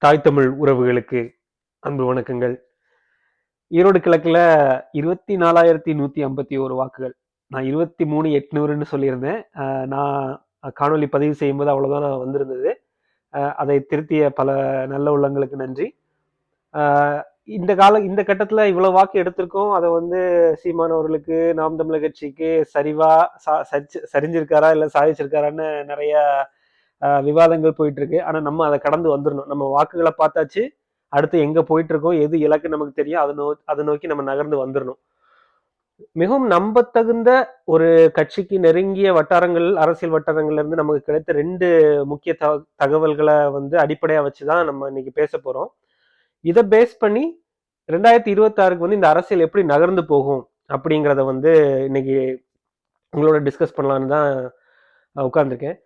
தாய் தமிழ் உறவுகளுக்கு அன்பு வணக்கங்கள். ஈரோடு கிழக்கில் இருபத்தி நாலாயிரத்தி நூற்றி ஐம்பத்தி ஒரு வாக்குகள். நான் இருபத்தி மூணு எட்நூறுன்னு சொல்லியிருந்தேன். நான் காணொளி பதிவு செய்யும்போது அவ்வளோதான் நான் வந்திருந்தது அதை திருத்திய பல நல்ல உள்ளங்களுக்கு நன்றி. இந்த கால இந்த கட்டத்தில் இவ்வளோ வாக்கு எடுத்திருக்கோம். அதை வந்து சீமானவர்களுக்கு நாம் தமிழர் கட்சிக்கு சரிவா சா- சரிஞ்சிருக்காரா இல்லை சாதிச்சிருக்காரான்னு நிறைய விவாதங்கள் போயிட்டு இருக்கு ஆனால் நம்ம அதை கடந்து வந்துடணும் நம்ம வாக்குகளை பார்த்தாச்சு அடுத்து எங்கே போயிட்டு இருக்கோம் எது இலக்கு நமக்கு தெரியும் அதை நோ அதை நோக்கி நம்ம நகர்ந்து வந்துடணும் மிகவும் நம்பத்தகுந்த ஒரு கட்சிக்கு நெருங்கிய வட்டாரங்கள் அரசியல் வட்டாரங்கள்ல இருந்து நமக்கு கிடைத்த ரெண்டு முக்கிய த தகவல்களை வந்து அடிப்படையா வச்சுதான் நம்ம இன்னைக்கு பேச போறோம். இதை பேஸ் பண்ணி ரெண்டாயிரத்தி இருபத்தி ஆறுக்கு வந்து இந்த அரசியல் எப்படி நகர்ந்து போகும் அப்படிங்கிறத வந்து இன்னைக்கு உங்களோட டிஸ்கஸ் பண்ணலான்னு தான் உட்கார்ந்துருக்கேன்.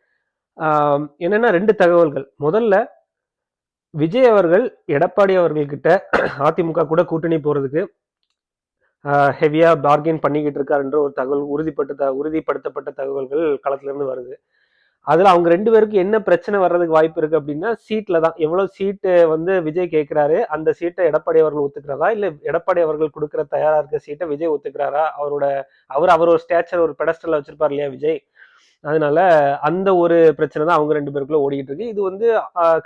என்னன்னா ரெண்டு தகவல்கள். முதல்ல விஜய் அவர்கள் எடப்பாடி அவர்கள்கிட்ட அதிமுக கூட கூட்டணி போறதுக்கு ஹெவியாக பார்கெயின் பண்ணிக்கிட்டு இருக்காருன்ற ஒரு தகவல் உறுதிப்பட்ட த- உறுதிப்படுத்தப்பட்ட தகவல்கள் களத்துலேருந்து வருது. அதில் அவங்க ரெண்டு பேருக்கு என்ன பிரச்சனை வர்றதுக்கு வாய்ப்பு இருக்குது அப்படின்னா சீட்டில் தான். எவ்வளோ சீட்டு வந்து விஜய் கேட்குறாரு அந்த சீட்டை எடப்பாடி அவர்கள் ஒத்துக்கிறாரா? இல்லை எடப்பாடி அவர்கள் கொடுக்குற தயாராக இருக்க சீட்டை விஜய் ஒத்துக்கிறாரா? அவரோட அவர் அவர் ஒரு ஸ்டேச்சர் ஒரு பெடஸ்டலில் வச்சுருப்பார் இல்லையா விஜய்? அதனால அந்த ஒரு பிரச்சனை தான் அவங்க ரெண்டு பேருக்குள்ள ஓடிக்கிட்டு இருக்கு. இது வந்து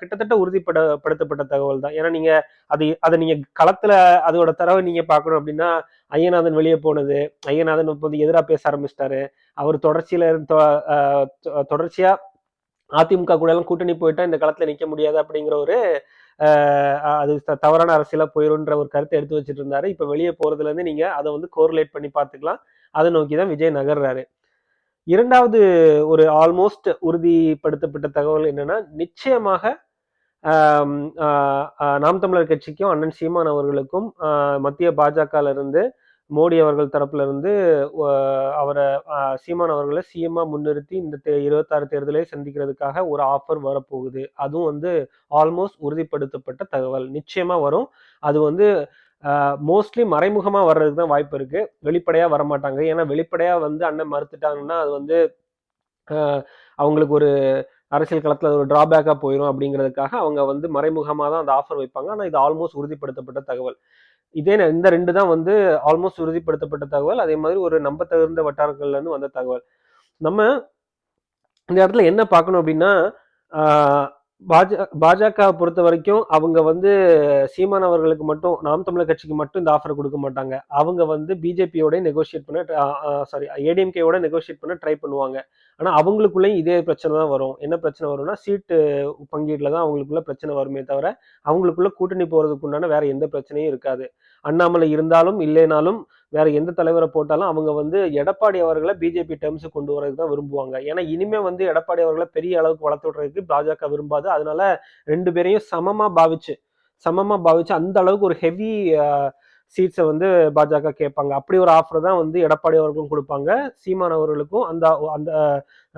கிட்டத்தட்ட உறுதிப்பட படுத்தப்பட்ட தகவல் தான். ஏன்னா நீங்க அது அதை நீங்க களத்துல அதோட தரவை நீங்க பார்க்கணும் அப்படின்னா ஐயநாதன் வெளியே போனது ஐயநாதன் இப்போ வந்து எதிராக பேச ஆரம்பிச்சிட்டாரு. அவர் தொடர்ச்சியில இருந்து தொடர்ச்சியா அதிமுக கூட எல்லாம் கூட்டணி போயிட்டா இந்த களத்துல நிக்க முடியாது அப்படிங்கிற ஒரு அது த- தவறான அரசியலா போயிருன்ற ஒரு கருத்தை எடுத்து வச்சுட்டு இருந்தாரு. இப்ப வெளியே போறதுல இருந்து நீங்க அதை வந்து கோரிலேட் பண்ணி பார்த்துக்கலாம். அதை நோக்கி தான் விஜய் நகர்றாரு. இரண்டாவது ஒரு ஆல்மோஸ்ட் உறுதிப்படுத்தப்பட்ட தகவல் என்னன்னா நிச்சயமாக நாம் தமிழர் கட்சிக்கும் அண்ணன் சீமான் அவர்களுக்கும் மத்திய பாஜகல இருந்து மோடி அவர்கள் தரப்புல இருந்து அவரை சீமான் அவர்களை சிஎம்மா முன்னிறுத்தி இந்த தே- இருபத்தாறு தேர்தலை சந்திக்கிறதுக்காக ஒரு ஆஃபர் வரப்போகுது. அதுவும் வந்து ஆல்மோஸ்ட் உறுதிப்படுத்தப்பட்ட தகவல். நிச்சயமா வரும். அது வந்து மோஸ்ட்லி மறைமுகமாக வர்றதுக்கு தான் வாய்ப்பு இருக்குது வெளிப்படையாக வரமாட்டாங்க. ஏன்னா வெளிப்படையாக வந்து அண்ணன் மறுத்துட்டாங்கன்னா அது வந்து அவங்களுக்கு ஒரு அரசியல் களத்தில் ஒரு டிராபேக்காக போயிடும் அப்படிங்கிறதுக்காக அவங்க வந்து மறைமுகமாக தான் அந்த ஆஃபர் வைப்பாங்க. ஆனால் இது ஆல்மோஸ்ட் உறுதிப்படுத்தப்பட்ட தகவல். இதே ந- இந்த ரெண்டு தான் வந்து ஆல்மோஸ்ட் உறுதிப்படுத்தப்பட்ட தகவல். அதே மாதிரி ஒரு நம்ப தகுந்த வட்டாரங்கள்லேருந்து வந்த தகவல். நம்ம இந்த இடத்துல என்ன பார்க்கணும் அப்படின்னா பாஜ பாஜக பொறுத்த வரைக்கும் அவங்க வந்து சீமான் அவர்களுக்கு மட்டும் நாம் தமிழர் கட்சிக்கு மட்டும் இந்த ஆஃபர் கொடுக்க மாட்டாங்க. அவங்க வந்து பிஜேபியோட நெகோஷியேட் பண்ண சாரி ஏடிஎம்கேயோட நெகோஷியேட் பண்ண ட்ரை பண்ணுவாங்க. ஆனால் அவங்களுக்குள்ளேயும் இதே பிரச்சனை தான் வரும். என்ன பிரச்சனை வரும்னா சீட்டு பங்கீட்டில் தான் அவங்களுக்குள்ள பிரச்சனை வருமே தவிர அவங்களுக்குள்ள கூட்டணி போகிறதுக்கு உண்டான வேற எந்த பிரச்சனையும் இருக்காது. அண்ணாமலை இருந்தாலும் இல்லைனாலும் வேற எந்த தலைவரை போட்டாலும் அவங்க வந்து எடப்பாடி அவர்களை பிஜேபி டேர்ம்ஸ் கொண்டு வரதுக்கு தான் விரும்புவாங்க. ஏன்னா இனிமே வந்து எடப்பாடி அவர்களை பெரிய அளவுக்கு வளர்த்து விடுறதுக்கு பாஜக விரும்பாது. அதனால ரெண்டு பேரையும் சமமா பாவிச்சு சமமா பாவிச்சு அந்த அளவுக்கு ஒரு ஹெவி சீட்ஸை வந்து பாஜக கேட்பாங்க. அப்படி ஒரு ஆஃபர் தான் வந்து எடப்பாடி அவர்களுக்கும் கொடுப்பாங்க. சீமான் அவர்களுக்கும் அந்த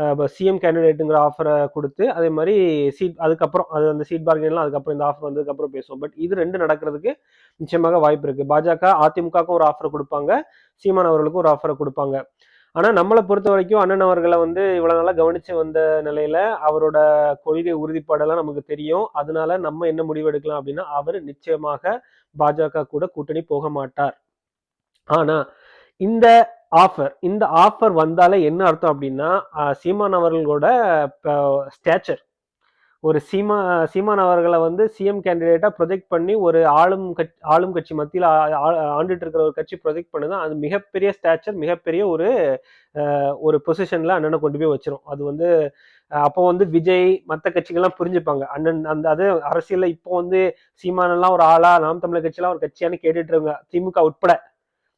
அந்த சிஎம் கேண்டிடேட்டுங்கிற ஆஃபரை கொடுத்து அதே மாதிரி சீட் அதுக்கப்புறம் அது அந்த சீட் பார்கெல்லாம் அதுக்கப்புறம் இந்த ஆஃபர் வந்ததுக்கப்புறம் பேசுவோம். பட் இது ரெண்டு நடக்கிறதுக்கு நிச்சயமாக வாய்ப்பு இருக்குது பாஜக அதிமுகவுக்கும் ஒரு ஆஃபர் கொடுப்பாங்க. சீமான் அவர்களுக்கும் ஒரு ஆஃபரை கொடுப்பாங்க. ஆனால் நம்மளை பொறுத்த வரைக்கும் அண்ணன் அவர்களை வந்து இவ்வளோ நாளாக கவனித்து வந்த நிலையில் அவரோட கொள்கை உறுதிப்பாடெல்லாம் நமக்கு தெரியும். அதனால நம்ம என்ன முடிவு எடுக்கலாம் அப்படின்னா அவர் நிச்சயமாக பாஜக கூட கூட்டணி போக மாட்டார். ஆனால் இந்த ஆஃபர் இந்த ஆஃபர் வந்தாலே என்ன அர்த்தம் அப்படின்னா சீமான் அவர்களோட ஸ்டேச்சர் ஒரு சீமா சீமான் அவர்களை வந்து சிஎம் கேண்டிடேட்டா ப்ரொஜெக்ட் பண்ணி ஒரு ஆளும் கட்சி ஆளும் கட்சி மத்தியில் ஆண்டுட்டு இருக்கிற ஒரு கட்சி ப்ரொஜெக்ட் பண்ணுது. அது மிகப்பெரிய ஸ்டாச்சர் மிகப்பெரிய ஒரு ஒரு பொசிஷன்ல அண்ணனை கொண்டு போய் வச்சிரும். அது வந்து அப்போ வந்து விஜய் மற்ற கட்சிகள்லாம் புரிஞ்சுப்பாங்க. அண்ணன் அந்த அது அரசியல்ல இப்போ வந்து சீமானெல்லாம் ஒரு ஆளா நாம் தமிழர் கட்சியெல்லாம் ஒரு கட்சியானு கேட்டுட்டு இருங்க திமுக உட்பட.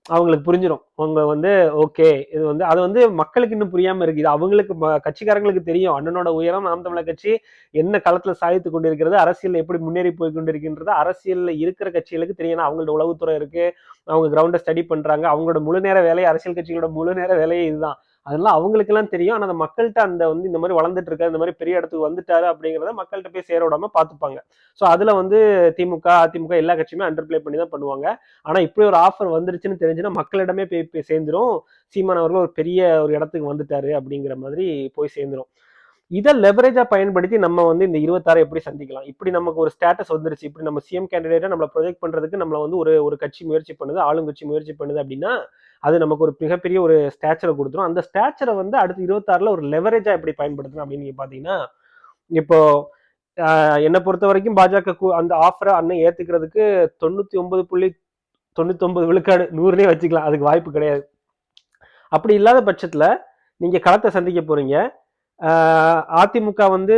அவங்களுக்கு புரிஞ்சிடும் அவங்க வந்து ஓகே இது வந்து அது வந்து மக்களுக்கு இன்னும் புரியாம இருக்கு இது அவங்களுக்கு ம- கட்சிக்காரங்களுக்கு தெரியும். அண்ணனோட உயரம் நாம் தமிழர் கட்சி என்ன களத்துல சாதித்து கொண்டிருக்கிறது அரசியல் எப்படி முன்னேறி போய் கொண்டிருக்கின்றது அரசியல்ல இருக்கிற கட்சிகளுக்கு தெரியும். அவங்களோட உளவுத்துறை இருக்கு. அவங்க கிரவுண்டை ஸ்டடி பண்றாங்க. அவங்களோட முழு நேர வேலை அரசியல் கட்சிகளோட முழு நேர வேலையே இதுதான். அதெல்லாம் அவங்களுக்கெல்லாம் தெரியும். ஆனால் அந்த மக்கள்கிட்ட அந்த வந்து இந்த மாதிரி வளர்ந்துட்டு இருக்காரு இந்த மாதிரி பெரிய இடத்துக்கு வந்துட்டாரு அப்படிங்கிறத மக்கள்கிட்ட போய் சேர விடாம பார்த்துப்பாங்க ஸோ அதில் வந்து திமுக அதிமுக எல்லா கட்சியுமே அண்டர் பிளே பண்ணி தான் பண்ணுவாங்க. ஆனால் இப்படி ஒரு ஆஃபர் வந்துருச்சுன்னு தெரிஞ்சுன்னா மக்களிடமே போய் போய் சேர்ந்துரும். சீமான் அவர்கள் ஒரு பெரிய ஒரு இடத்துக்கு வந்துட்டாரு அப்படிங்கிற மாதிரி போய் சேர்ந்துரும். இதை லெவரேஜாக பயன்படுத்தி நம்ம வந்து இந்த இருபத்தாறு எப்படி சந்திக்கலாம்? இப்படி நமக்கு ஒரு ஸ்டேட்டஸ் வந்துருச்சு. இப்படி நம்ம சிஎம் கேண்டிடேட்டாக நம்மளை ப்ரொஜெக்ட் பண்ணுறதுக்கு நம்மளை வந்து ஒரு ஒரு கட்சி முயற்சி பண்ணுது ஆளுங்கட்சி முயற்சி பண்ணுது அப்படின்னா அது நமக்கு ஒரு மிகப்பெரிய ஒரு ஸ்டேச்சரை கொடுத்துரும். அந்த ஸ்டேச்சரை வந்து அடுத்து இருபத்தாறில் ஒரு லெவரேஜாக எப்படி பயன்படுத்தணும் அப்படின்னு நீங்கள் பார்த்தீங்கன்னா இப்போ என்னை பொறுத்த வரைக்கும் பாஜக அந்த ஆஃபரை அண்ணன் ஏற்றுக்கிறதுக்கு தொண்ணூற்றி ஒன்பது புள்ளி தொண்ணூத்தொன்பது விழுக்காடு நூறுனே வச்சுக்கலாம். அதுக்கு வாய்ப்பு கிடையாது. அப்படி இல்லாத பட்சத்தில் நீங்கள் களத்தை சந்திக்க போகிறீங்க அதிமுக வந்து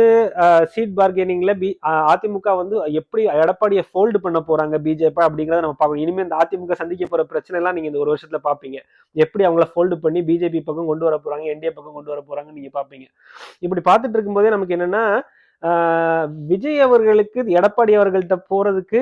சீட் பார்கெனிங்ல பி அதிமுக வந்து எப்படி எடப்பாடியை ஃபோல்டு பண்ண போறாங்க பிஜேபி அப்படிங்கிறத நம்ம பார்க்கணும். இனிமேல் இந்த அதிமுக சந்திக்க போற பிரச்சனை எல்லாம் நீங்க இந்த ஒரு வருஷத்துல பாப்பீங்க எப்படி அவங்கள ஃபோல்டு பண்ணி பிஜேபி பக்கம் கொண்டு வர போறாங்க என்டிஏ பக்கம் கொண்டு வர போறாங்கன்னு நீங்க பாப்பீங்க இப்படி பார்த்துட்டு இருக்கும்போதே நமக்கு என்னன்னா விஜய் அவர்களுக்கு எடப்பாடி அவர்கள்ட்ட போறதுக்கு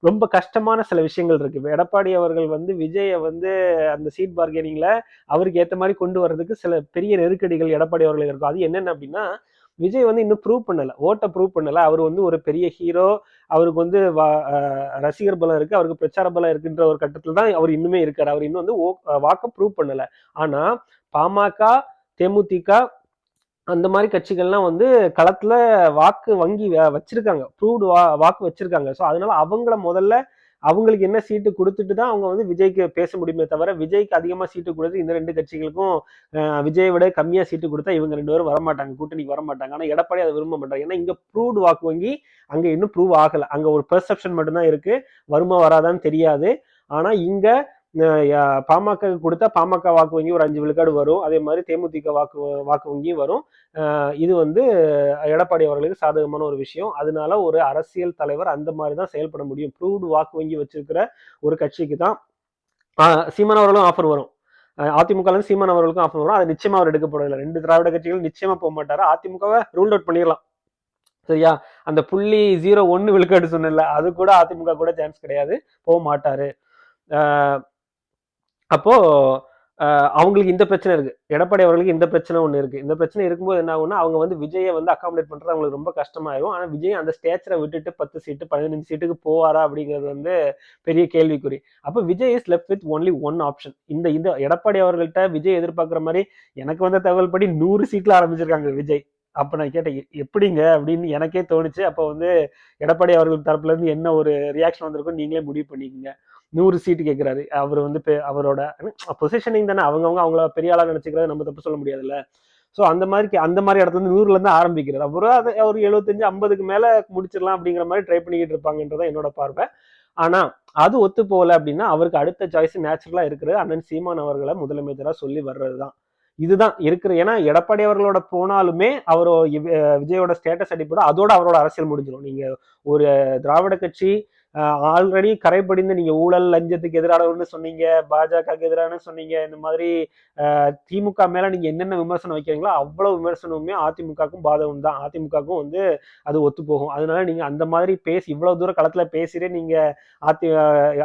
ரொம்ப கஷ்டமான சில விஷயங்கள் இருக்கு. இப்ப எடப்பாடி அவர்கள் வந்து விஜயை வந்து அந்த சீட் பார்கெனிங்ல அவருக்கு ஏற்ற மாதிரி கொண்டு வர்றதுக்கு சில பெரிய நெருக்கடிகள் எடப்பாடி அவர்களுக்கு இருக்கும். அது என்னென்ன அப்படின்னா விஜய் வந்து இன்னும் ப்ரூவ் பண்ணல. ஓட்டை ப்ரூவ் பண்ணல. அவர் வந்து ஒரு பெரிய ஹீரோ அவருக்கு வந்து வா- ரசிகர் பலம் இருக்கு அவருக்கு பிரச்சார பலம் இருக்குன்ற ஒரு கட்டத்துல தான் அவர் இன்னுமே இருக்கார். அவர் இன்னும் வந்து ஓ- வாக்க ப்ரூவ் பண்ணல. ஆனா பாமக தேமுதிக அந்த மாதிரி கட்சிகள்லாம் வந்து களத்தில் வாக்கு வங்கி வ- வச்சிருக்காங்க. ப்ரூவ்டு வா வாக்கு வச்சிருக்காங்க. ஸோ அதனால அவங்கள முதல்ல அவங்களுக்கு என்ன சீட்டு கொடுத்துட்டு தான் அவங்க வந்து விஜய்க்கு பேச முடியுமே தவிர விஜய்க்கு அதிகமாக சீட்டு கொடுத்து இந்த ரெண்டு கட்சிகளுக்கும் விஜயை விட கம்மியாக சீட்டு கொடுத்தா இவங்க ரெண்டு பேரும் வரமாட்டாங்க. கூட்டணிக்கு வரமாட்டாங்க. ஆனால் எடப்பாடி அதை விரும்ப மாட்டாங்க ஏன்னா இங்கே ப்ரூவ்டு வாக்கு வங்கி அங்கே இன்னும் ப்ரூவ் ஆகலை. அங்கே ஒரு பெர்செப்ஷன் மட்டும்தான் இருக்குது வருமா வராதான்னு தெரியாது. ஆனால் இங்கே பாமக கொடுத்தா பாமக வாக்கு வங்கி ஒரு அஞ்சு விழுக்காடு வரும். அதே மாதிரி தேமுதிக வாக்கு வாக்கு வங்கியும் வரும். இது வந்து எடப்பாடி அவர்களுக்கு சாதகமான ஒரு விஷயம். அதனால ஒரு அரசியல் தலைவர் அந்த மாதிரி தான் செயல்பட முடியும். ப்ரூவ்டு வாக்கு வங்கி வச்சிருக்கிற ஒரு கட்சிக்கு தான் சீமான் அவர்களும் ஆஃபர் வரும். அதிமுகலேருந்து சீமான் அவர்களுக்கும் ஆஃபர் வரும். அது நிச்சயமா அவர் எடுக்கப்படவில்லை. ரெண்டு திராவிட கட்சிகளும் நிச்சயமா போக மாட்டாரு. அதிமுகவை ரூல் அவுட் பண்ணிடலாம். சரியா? அந்த புள்ளி ஜீரோ ஒன்னு விழுக்காடு சொன்னல அது கூட அதிமுக கூட சான்ஸ் கிடையாது. போக மாட்டாரு. அப்போது அப்போ அவங்களுக்கு இந்த பிரச்சனை இருக்கு. எடப்பாடி அவர்களுக்கு இந்த பிரச்சனை ஒன்று இருக்கு. இந்த பிரச்சனை இருக்கும்போது என்ன ஆகும்னா அவங்க வந்து விஜயை வந்து அகாமடேட் பண்றது அவங்களுக்கு ரொம்ப கஷ்டமாயிரும். ஆனா விஜய் அந்த ஸ்டேச்சரை விட்டுட்டு பத்து சீட்டு பதினஞ்சு சீட்டுக்கு போவாரா அப்படிங்கிறது வந்து பெரிய கேள்விக்குறி. அப்ப Vijay is left with only one option இந்த இந்த எடப்பாடி அவர்கள்ட்ட விஜய் எதிர்பார்க்குற மாதிரி எனக்கு வந்த தகவல் படி நூறு சீட்ல ஆரம்பிச்சிருக்காங்க விஜய். அப்ப நான் கேட்டேன் எப்படிங்க? அப்படின்னு எனக்கே தோணுச்சு. அப்ப வந்து எடப்பாடி அவர்கள் தரப்புல இருந்து என்ன ஒரு ரியாக்ஷன் வந்திருக்கும் நீங்களே முடிவு பண்ணிக்கோங்க. நூறு சீட்டு கேட்குறாரு அவர் வந்து பெ- அவரோட பொசிஷனிங் தானே. அவங்கவுங்க அவங்கள பெரிய ஆளாக நினைச்சுக்கிறத நம்ம தப்பு சொல்ல முடியாதுல்ல. ஸோ அந்த மாதிரி அந்த மாதிரி இடத்துல இருந்து நூறுலேருந்து ஆரம்பிக்கிறார். அப்புறம் அது ஒரு எழுபத்தஞ்சு ஐம்பதுக்கு மேலே முடிச்சிடலாம் அப்படிங்கிற மாதிரி ட்ரை பண்ணிக்கிட்டு இருப்பாங்கன்றதான் என்னோட பார்வை. ஆனால் அது ஒத்து போகல அப்படின்னா அவருக்கு அடுத்த சாய்ஸ் நேச்சுரலாக இருக்கிறது அண்ணன் சீமான் அவர்களை முதலமைச்சராக சொல்லி வர்றது தான் இதுதான் இருக்கிற ஏன்னா எடப்பாடி அவர்களோட போனாலுமே அவர் விஜயோட ஸ்டேட்டஸ் அடிப்படை அதோட அவரோட அரசியல் முடிஞ்சிடும் நீங்கள் ஒரு திராவிட கட்சி ஆல்ரெடி கரைப்படிந்து நீங்க ஊழல் லஞ்சத்துக்கு எதிரானவர்னு சொன்னீங்க பாஜகவுக்கு எதிரான சொன்னீங்க இந்த மாதிரி திமுக மேல நீங்க என்னென்ன விமர்சனம் வைக்கிறீங்களோ அவ்வளவு விமர்சனமுமே அதிமுகவுக்கும் பாதகம் தான். அதிமுகவுக்கும் வந்து அது ஒத்து போகும். அதனால நீங்க அந்த மாதிரி பேசி இவ்வளவு தூரம் களத்துல பேசிட்டு நீங்க அதி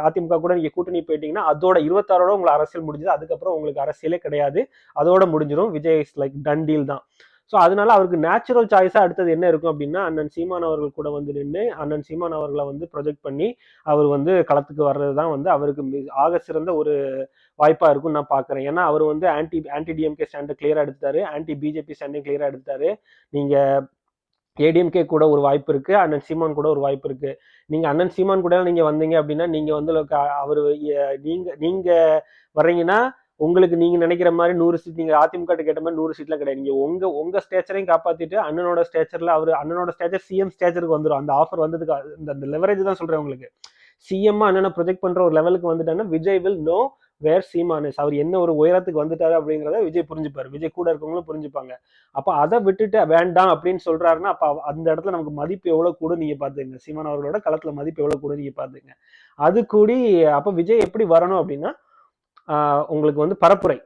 அதிமுக கூட நீங்க கூட்டணி போயிட்டீங்கன்னா அதோட இருபத்தாறோட உங்களுக்கு அரசியல் முடிஞ்சது. அதுக்கப்புறம் உங்களுக்கு அரசியலே கிடையாது. அதோட முடிஞ்சிடும் Vijay is like done deal தான். ஸோ அதனால அவருக்கு நேச்சுரல் சாய்ஸாக அடுத்தது என்ன இருக்கும் அப்படின்னா அண்ணன் சீமான் அவர்கள் கூட வந்து நின்று அண்ணன் சீமான் அவர்களை வந்து ப்ரொஜெக்ட் பண்ணி அவர் வந்து களத்துக்கு வர்றது தான் வந்து அவருக்கு ஆக சிறந்த ஒரு வாய்ப்பாக இருக்கும்னு நான் பார்க்குறேன் ஏன்னா அவர் வந்து ஆன்டி ஆன்டி டிஎம்கே ஸ்டாண்டை கிளியராக எடுத்துட்டாரு. ஆன்டி பிஜேபி ஸ்டாண்டு கிளியராக எடுத்துட்டாரு. நீங்கள் ஏடிஎம்கே கூட ஒரு வாய்ப்பு இருக்கு அண்ணன் சீமான் கூட ஒரு வாய்ப்பு இருக்கு. நீங்க அண்ணன் சீமான் கூட நீங்க வந்தீங்க அப்படின்னா நீங்க வந்து அவர் நீங்க நீங்க வர்றீங்கன்னா உங்களுக்கு நீங்க நினைக்கிற மாதிரி நூறு சீட் நீங்க அதிமுக கேட்ட மாதிரி நூறு சீட்லாம் கிடையாது. நீங்க உங்க உங்க ஸ்டேச்சரையும் காப்பாத்திட்டு அண்ணனோட ஸ்டேச்சர்ல அவர் அண்ணனோட ஸ்டேச்சர் சிஎம் ஸ்டேச்சருக்கு வந்துடும் அந்த ஆஃபர் வந்ததுக்கு இந்த அந்த லெவரேஜ் தான் சொல்றேன் உங்களுக்கு. சிஎம் அண்ணனை ப்ரொஜெக்ட் பண்ற ஒரு லெவலுக்கு வந்துட்டாங்கன்னா விஜய் வில் நோ வேர் சீமானஸ் அவர் என்ன ஒரு உயரத்துக்கு வந்துட்டாரு அப்படிங்கிறத விஜய் புரிஞ்சுப்பாரு. விஜய் கூட இருக்கவங்களும் புரிஞ்சுப்பாங்க. அப்ப அதை விட்டுட்டு வேண்டாம் அப்படின்னு சொல்றாருன்னா அப்ப அந்த இடத்துல நமக்கு மதிப்பு எவ்வளவு கூட நீங்க பாத்துங்க சீமான் அவர்களோட களத்துல மதிப்பு எவ்வளவு கூட நீங்க பாத்துங்க அது கூடி அப்ப விஜய் எப்படி வரணும் அப்படின்னா உங்களுக்கு வந்து பரப்புரை.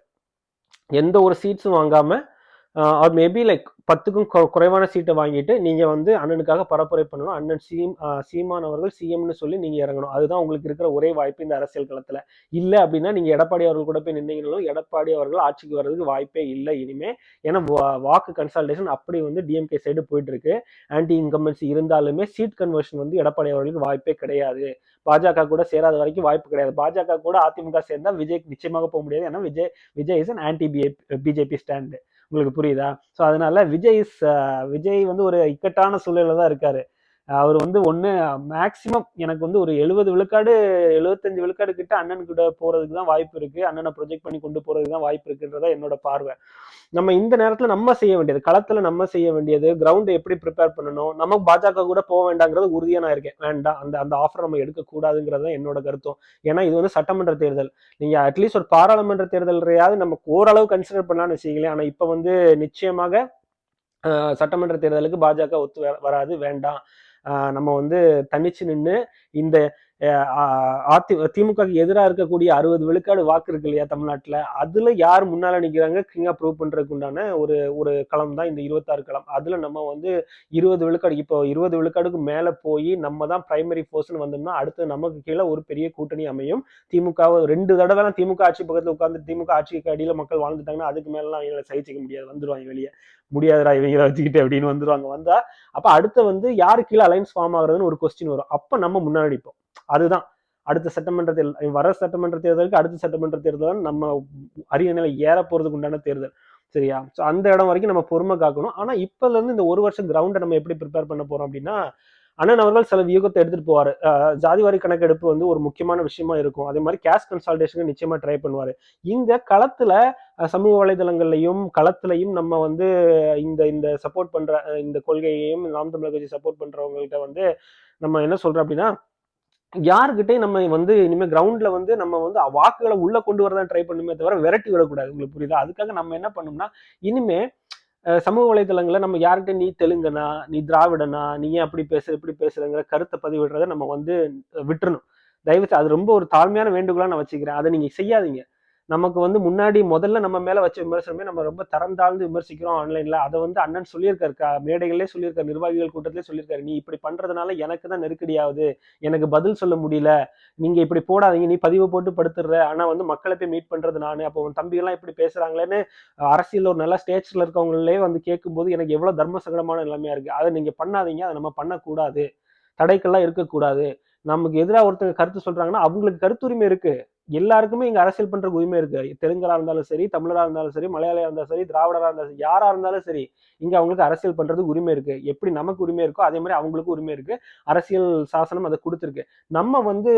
எந்த ஒரு சீட்ஸும் வாங்காமல் ஆர் மேபி லைக் பத்துக்கும் கொ- குறைவான சீட்டை வாங்கிட்டு நீங்கள் வந்து அண்ணனுக்காக பரப்புரை பண்ணணும். அண்ணன் சீம் சீமான் அவர்கள் சிஎம்னு சொல்லி நீங்கள் இறங்கணும். அதுதான் உங்களுக்கு இருக்கிற ஒரே வாய்ப்பு இந்த அரசியல் களத்தில். இல்லை அப்படின்னா நீங்கள் எடப்பாடி அவர்கள் கூட போய் நின்றீங்கனாலும் எடப்பாடி அவர்கள் ஆட்சிக்கு வர்றதுக்கு வாய்ப்பே இல்லை இனிமே. ஏன்னா வா- வாக்கு கன்சல்டேஷன் அப்படி வந்து டிஎம்கே சைடு போயிட்டு இருக்கு. ஆன்டி இன்கம்பன்சி இருந்தாலுமே சீட் கன்வர்ஷன் வந்து எடப்பாடி அவர்களுக்கு வாய்ப்பே கிடையாது. பாஜக கூட சேராத வரைக்கும் வாய்ப்பு கிடையாது. பாஜக கூட அதிமுக சேர்ந்தால் விஜய் நிச்சயமாக போக முடியாது. ஏன்னா Vijay Vijay is an anti BJP stand உங்களுக்கு புரியுதா? ஸோ அதனால விஜய் விஜய் வந்து ஒரு இக்கட்டான சூழலில் தான் இருக்காரு. அவர் வந்து ஒன்று மேக்சிமம் எனக்கு வந்து ஒரு எழுபது விழுக்காடு எழுபத்தஞ்சு விழுக்காடு கிட்ட அண்ணன் கிட்ட போகிறதுக்கு தான் வாய்ப்பு இருக்குது அண்ணனை ப்ரொஜெக்ட் பண்ணி கொண்டு போகிறதுக்கு தான் வாய்ப்பு இருக்குன்றதா என்னோட பார்வை. நம்ம இந்த நேரத்தில் நம்ம செய்ய வேண்டியது களத்தில் நம்ம செய்ய வேண்டியது கிரவுண்டை எப்படி ப்ரிப்பேர் பண்ணணும் நம்ம பாஜக கூட போக வேண்டாங்கிறது உறுதியாக நான் இருக்கேன். வேண்டாம் அந்த அந்த ஆஃபர் நம்ம எடுக்கக்கூடாதுங்கிறது தான் என்னோட கருத்தும். ஏன்னா இது வந்து சட்டமன்ற தேர்தல். நீங்கள் அட்லீஸ்ட் ஒரு பாராளுமன்ற தேர்தல்றையாவது நம்ம ஓரளவு கன்சிடர் பண்ணலாம்னு வச்சுக்கலாம் ஆனால் இப்போ வந்து நிச்சயமாக சட்டமன்ற தேர்தலுக்கு பாஜக ஒத்து வராது வேண்டாம். நம்ம வந்து தனிச்சு நின்று இந்த அதி திமுக எதிராக இருக்கக்கூடிய அறுபது விழுக்காடு வாக்கு இருக்கு இல்லையா தமிழ்நாட்டில் அதில் யார் முன்னால் நிற்கிறாங்க கிங்காக ப்ரூவ் பண்ணுறதுக்கு உண்டான ஒரு ஒரு களம் தான் இந்த இருபத்தாறு களம். அதில் நம்ம வந்து இருபது விழுக்காடு இப்போ இருபது விழுக்காடுக்கு மேலே போய் நம்ம தான் பிரைமரி ஃபோர்ஸ்னு வந்தோம்னா அடுத்து நமக்கு கீழே ஒரு பெரிய கூட்டணி அமையும். திமுக ரெண்டு தடவை திமுக ஆட்சி பக்கத்தில் உட்காந்து திமுக ஆட்சிக்கு அடியில் மக்கள் வாழ்ந்துட்டாங்கன்னா அதுக்கு மேலாம் இவங்களை சகிச்சிக்க முடியாது. வந்துருவாங்க வெளியே. முடியாதுடா இவங்களை வச்சுக்கிட்டு அப்படின்னு வந்துடுவாங்க வந்தால் அப்போ அடுத்து வந்து யார் கீழே அலைன்ஸ் ஃபார்ம் ஆகுறதுன்னு ஒரு கொஸ்டின் வரும். அப்போ நம்ம முன்னாடி அதுதான். அடுத்த சட்டமன்ற தேர்தல் வர சட்டமன்ற தேர்தலுக்கு அடுத்த சட்டமன்ற தேர்தல் நம்ம அரிய நிலை ஏற போறதுக்கு உண்டான தேர்தல். சரியா? ஸோ அந்த இடம் வரைக்கும் நம்ம பொறுமை காக்கணும். ஆனா இப்பல இருந்து இந்த ஒரு வருஷம் கிரவுண்டை நம்ம எப்படி ப்ரிப்பேர் பண்ண போறோம் அப்படின்னா அண்ணன் அவர்கள் சில வியூகத்தை எடுத்துட்டு போவார். ஜாதிவாரி கணக்கெடுப்பு வந்து ஒரு முக்கியமான விஷயமா இருக்கும். அதே மாதிரி கேஷ் கன்சால்டேஷன் நிச்சயமா ட்ரை பண்ணுவார். இங்க களத்துல சமூக வலைதளங்கள்லையும் களத்திலையும் நம்ம வந்து இந்த இந்த சப்போர்ட் பண்ற இந்த கொள்கையையும் நாம் தமிழர் கட்சி சப்போர்ட் பண்றவங்கள்ட்ட வந்து நம்ம என்ன சொல்றோம் அப்படின்னா யாருக்கிட்டே நம்ம வந்து இனிமேல் கிரவுண்டில் வந்து நம்ம வந்து வாக்குகளை உள்ளே கொண்டு வரதான் ட்ரை பண்ணுமே தவிர விரட்டி விடக்கூடாது. உங்களுக்கு புரியுதா? அதுக்காக நம்ம என்ன பண்ணோம்னா இனிமே சமூக வலைதளங்களில் நம்ம யார்கிட்ட நீ தெலுங்கனா நீ திராவிடனா நீ ஏன் அப்படி பேசுற இப்படி பேசுறங்கிற கருத்தை பதிவிடுறத நம்ம வந்து விட்டுறணும். தயவுச்சு அது ரொம்ப ஒரு தாழ்மையான வேண்டுகோளாக நான் வச்சுக்கிறேன். அதை நீங்கள் செய்யாதீங்க. நமக்கு வந்து முன்னாடி முதல்ல நம்ம மேல வச்ச விமர்சனமே நம்ம ரொம்ப தரம் தாழ்ந்து விமர்சிக்கிறோம் ஆன்லைன்ல அதை வந்து அண்ணன் சொல்லியிருக்காரு. மேடைகளே சொல்லியிருக்காரு. நிர்வாகிகள் கூட்டத்திலே சொல்லியிருக்காரு. நீ இப்படி பண்றதுனால எனக்கு தான் நெருக்கடி ஆகுது எனக்கு பதில் சொல்ல முடியல. நீங்க இப்படி போடாதீங்க. நீ பதிவு போட்டு படுத்துடுற. ஆனா வந்து மக்களை போய் மீட் பண்றது நானு. அப்போ உன் தம்பிகள்லாம் இப்படி பேசுறாங்களேன்னு அரசியல் ஒரு நல்ல ஸ்டேஜ்ல இருக்கவங்களே வந்து கேட்கும்போது எனக்கு எவ்வளவு தர்ம சங்கடமான நிலைமையா இருக்கு. அதை நீங்க பண்ணாதீங்க. அதை நம்ம பண்ணக்கூடாது. தடைக்கெல்லாம் இருக்கக்கூடாது. நமக்கு எதிராக ஒருத்தங்க கருத்து சொல்றாங்கன்னா அவங்களுக்கு கருத்துரிமை இருக்கு. எல்லாருக்குமே இங்க அரசியல் பண்ற உரிமை இருக்கு. தெலுங்கரா இருந்தாலும் சரி தமிழரா இருந்தாலும் சரி மலையாளியா இருந்தாலும் சரி திராவிடரா இருந்தாலும் சரி யாரா இருந்தாலும் சரி இங்க அவங்களுக்கு அரசியல் பண்றதுக்கு உரிமை இருக்கு. எப்படி நமக்கு உரிமை இருக்கோ அதே மாதிரி அவங்களுக்கு உரிமை இருக்கு. அரசியல் சாசனம் அதை கொடுத்துருக்கு. நம்ம வந்து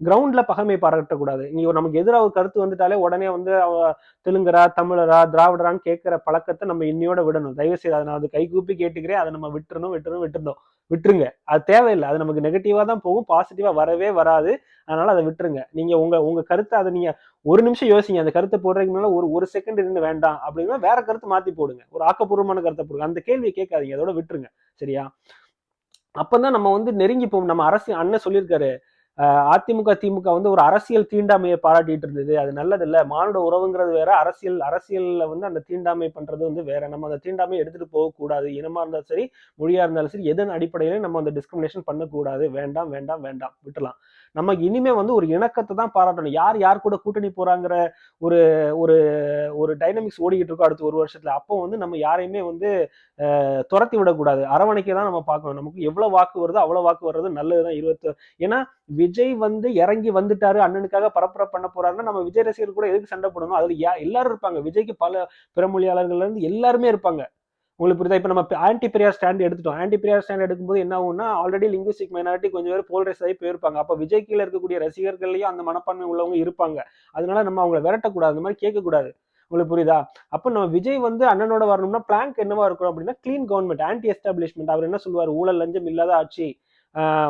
கிரவுண்ட்ல பகமை பாராட்டக்கூடாது. இங்கே நமக்கு எதிராக ஒரு கருத்து வந்துட்டாலே உடனே வந்து தெலுங்கரா தமிழரா திராவிடரான்னு கேட்கிற பழக்கத்தை நம்ம இன்னையோட விடணும். தயவு செய்து அதை நான் அது கைகூப்பி கேட்டுக்கிறேன். அதை நம்ம விட்டுறணும் விட்டுறணும் விட்டுருந்தோம் விட்டுருங்க. அது தேவையில்லை. அது நமக்கு நெகட்டிவா தான் போகும். பாசிட்டிவா வரவே வராது. அதனால அதை விட்டுருங்க. நீங்க உங்க உங்க கருத்தை அதை நீங்க ஒரு நிமிஷம் யோசிங்க. அந்த கருத்தை போடுறதுக்கு மேல ஒரு ஒரு செகண்ட் இருந்து வேண்டாம். அப்படின்னா வேற கருத்து மாத்தி போடுங்க. ஒரு ஆக்கப்பூர்வமான கருத்தை போடுங்க. அந்த கேள்வியை கேட்காதீங்க. அதோட விட்டுருங்க. சரியா? அப்பதான் நம்ம வந்து நெருங்கி போவோம் நம்ம அரசு அண்ணன் சொல்லியிருக்காரு. அதிமுக திமுக வந்து ஒரு அரசியல் தீண்டாமையை பாராட்டிட்டு இருந்தது. அது நல்லது இல்ல மானுட உறவுங்கிறது வேற. அரசியல் அரசியல்ல வந்து அந்த தீண்டாமை பண்றது வந்து வேற. நம்ம அந்த தீண்டாமையை எடுத்துட்டு போகக்கூடாது. இனமா இருந்தாலும் சரி மொழியா இருந்தாலும் சரி எதன் அடிப்படையில நம்ம அந்த டிஸ்கிரிமினேஷன் பண்ணக்கூடாது. வேண்டாம் வேண்டாம் வேண்டாம். விட்டுலாம் நமக்கு இனிமே வந்து ஒரு இணக்கத்தை தான் பாராட்டணும். யார் யார் கூட கூட்டணி போறாங்கிற ஒரு ஒரு ஒரு டைனமிக்ஸ் ஓடிக்கிட்டு இருக்கோம் அடுத்த ஒரு வருஷத்துல அப்போ வந்து நம்ம யாரையுமே வந்து துரத்தி விடக்கூடாது. அரவணைக்க தான் நம்ம பார்க்கணும். நமக்கு எவ்வளவு வாக்கு வருதோ அவ்வளவு வாக்கு வர்றது நல்லதுதான் இருபத்தி ஏன்னா விஜய் வந்து இறங்கி வந்துட்டாரு அண்ணனுக்காக பரப்புரை பண்ண போறாருன்னா நம்ம விஜய் ரசிகர் கூட எதுக்கு சண்டை போடணும்? அதுல எல்லாரும் இருப்பாங்க. விஜய்க்கு பல பிறமொழியாளர்கள்ல இருந்து எல்லாருமே இருப்பாங்க. உங்களுக்கு புரியுதா? இப்போ நம்ம ஆன்டி பெரியார் ஸ்டாண்ட் எடுத்துட்டோம். ஆன்டி பெரியார் ஸ்டாண்ட் எடுக்கும்போது என்ன ஆகும்னா ஆல்ரெடி லிங்குவிஸ்டிக் மைனாரிட்டி கொஞ்சம் பேர் போல்ரைஸ் ஆகி போயிருப்பாங்க. அப்போ விஜய் கீழே இருக்கக்கூடிய ரசிகர்கள்லையும் அந்த மனப்பான்மை உள்ளவங்க இருப்பாங்க. அதனால நம்ம அவங்களை விரட்டக்கூடாது. அந்த மாதிரி கேட்கக்கூடாது. உங்களுக்கு புரியுதா? அப்போ நம்ம விஜய் வந்து அண்ணனோட வரணும்னா பிளாங்க் என்னவா இருக்கும் அப்படின்னா கிளீன் கவர்மெண்ட் ஆன்டி எஸ்டாப்ளிஷ்மெண்ட் அவர் என்ன சொல்லுவார்? ஊழல் லஞ்சம் இல்லாத ஆட்சி.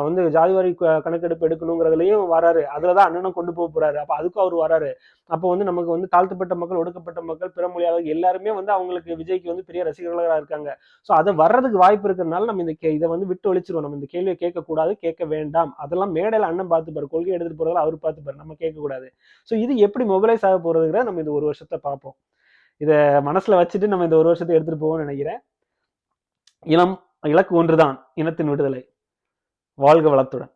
வந்து ஜாதிவாரி கணக்கெடுப்பு எடுக்கணுங்கிறதுலையும் வராரு. அதில் தான் அண்ணனும் கொண்டு போக போகிறாரு அப்போ அதுக்கும் அவர் வராரு. அப்போ வந்து நமக்கு வந்து தாழ்த்தப்பட்ட மக்கள் ஒடுக்கப்பட்ட மக்கள் பிற மொழியாளர்கள் எல்லாருமே வந்து அவங்களுக்கு விஜய்க்கு வந்து பெரிய ரசிகர்களாக இருக்காங்க. ஸோ அதை வர்றதுக்கு வாய்ப்பு இருக்கிறதுனால நம்ம இந்த கே இதை வந்து விட்டு ஒழிச்சிருவோம். நம்ம இந்த கேள்வியை கேட்கக்கூடாது கேட்க வேண்டாம். அதெல்லாம் மேடையில் அண்ணன் பார்த்துப்பாரு. கொள்கை எடுத்துட்டு போகிறதால அவர் பார்த்துப்பாரு. நம்ம கேட்கக்கூடாது. ஸோ இது எப்படி மொபைலைஸ் ஆக போகிறதுங்கிற நம்ம இந்த ஒரு வருஷத்தை பார்ப்போம். இதை மனசில் வச்சுட்டு நம்ம இந்த ஒரு வருஷத்தை எடுத்துகிட்டு போவோம்னு நினைக்கிறேன். இளம் இலக்கு ஒன்றுதான். இனத்தின் விடுதலை. வாழ்க வளத்துடன்.